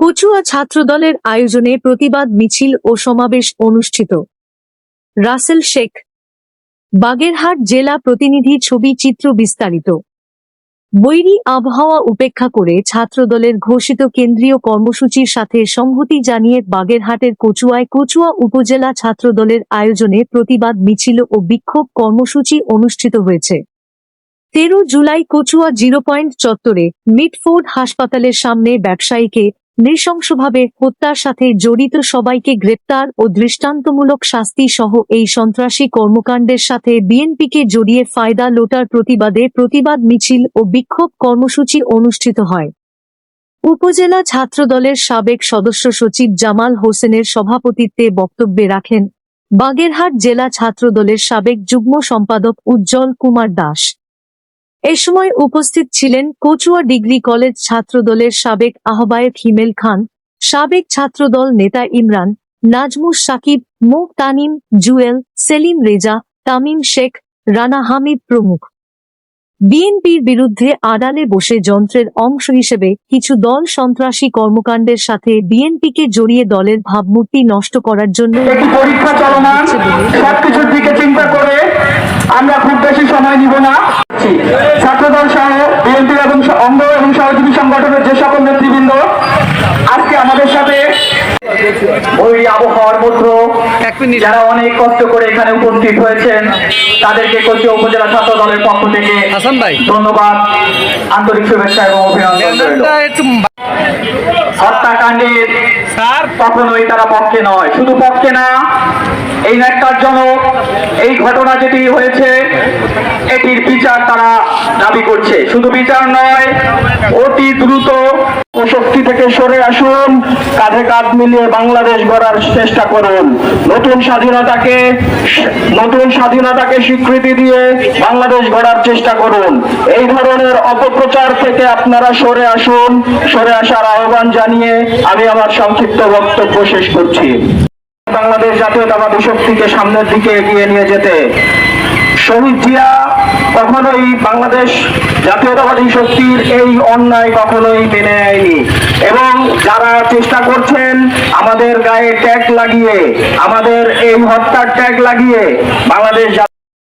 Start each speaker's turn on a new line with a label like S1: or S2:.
S1: কচুয়া ছাত্রদলের আয়োজনে প্রতিবাদ মিছিল ও সমাবেশ অনুষ্ঠিত। রাসেল শেখ, বাগেরহাট জেলা প্রতিনিধি ছবি চিত্র বিস্তারিত। বৈরী আবহাওয়া উপেক্ষা করে ছাত্রদলের ঘোষিত কেন্দ্রীয় কর্মসূচির সাথে সংহতি জানিয়ে বাগেরহাটের কচুয়ায় কচুয়া উপজেলা ছাত্রদলের আয়োজনে প্রতিবাদ মিছিল ও বিক্ষোভ কর্মসূচি অনুষ্ঠিত হয়েছে। তেরো জুলাই কচুয়া জিরো পয়েন্ট চত্বরে মিটফোর্ড হাসপাতালের সামনে ব্যবসায়ীকে নৃশংসভাবে হত্যার সাথে জড়িত সবাইকে গ্রেপ্তার ও দৃষ্টান্তমূলক শাস্তি সহ এই সন্ত্রাসী কর্মকাণ্ডের সাথে বিএনপিকে জড়িয়ে ফায়দা লোটার প্রতিবাদে প্রতিবাদ মিছিল ও বিক্ষোভ কর্মসূচি অনুষ্ঠিত হয়। উপজেলা ছাত্রদলের সাবেক সদস্য সচিব জামাল হোসেনের সভাপতিত্বে বক্তব্যে রাখেন, বাগেরহাট জেলা ছাত্রদলের সাবেক যুগ্ম সম্পাদক উজ্জ্বল কুমার দাস। এ সময় উপস্থিত ছিলেন কচুয়া ডিগ্রি কলেজ ছাত্রদলের সাবেক আহ্বায়ক হিমেল খান, সাবেক ছাত্রদল নেতা ইমরান, নাজমুস সাকিব মো তানিম জুয়েল, সেলিম রেজা, তামিম শেখ, রানা হামিদ প্রমুখ। বিএনপির বিরুদ্ধে আড়ালে বসে যন্ত্রের অংশ হিসেবে কিছু দল সন্ত্রাসী কর্মকাণ্ডের সাথে বিএনপিকে জড়িয়ে দলের ভাবমূর্তি নষ্ট করার জন্য
S2: পরীক্ষা চলমান, সবকিছুর দিকে চিন্তা করে আমরা খুব বেশি সময় নিব না। ছাত্রদল সহ বিএনপি এবং অঙ্গ এবং সহযোগী সংগঠনের যে সকল নেতৃবৃন্দ আজকে আমাদের সাথে ওই আবহাওয়ার মধ্য যারা অনেক কষ্ট করে এখানে উপস্থিত হয়েছেন তাদেরকে কোচিয়া উপজেলা ছাত্র দলের পক্ষ থেকে
S3: হাসান ভাই।
S2: ধন্যবাদ আন্তরিক শুভেচ্ছা এবং অভিনন্দন হত্যাকাণ্ডের
S3: স্যার।
S2: কখনোই তারা পক্ষে নয় শুধু পক্ষে না এই ন্যাক্কারজনক এই ঘটনা যেটি হয়েছে এটির বিচার তারা দাবি করছে। শুধু বিচার নয়, অতি দ্রুত শক্তি থেকে সরে আসুন, কাঁধে কাঁধ মিলিয়ে বাংলাদেশ গড়ার চেষ্টা করুন। নতুন স্বাধীনতাকে নতুন স্বাধীনতাকে স্বীকৃতি দিয়ে বাংলাদেশ গড়ার চেষ্টা করুন। এই ধরনের অপপ্রচার থেকে আপনারা সরে আসুন, সরে আসার আহ্বান জানিয়ে আমি আমার সংক্ষিপ্ত বক্তব্য শেষ করছি। বাংলাদেশ জাতীয়তাবাদী শক্তিকে সামনের দিকে এগিয়ে নিয়ে যেতে শহীদ জিয়া কখনোই বাংলাদেশ জাতীয়তাবাদী শক্তির এই অন্যায় কখনোই মেনে নেয়নি। এবং যারা চেষ্টা করছেন আমাদের গায়ে ট্যাগ লাগিয়ে, আমাদের এই হত্যার ট্যাগ লাগিয়ে বাংলাদেশ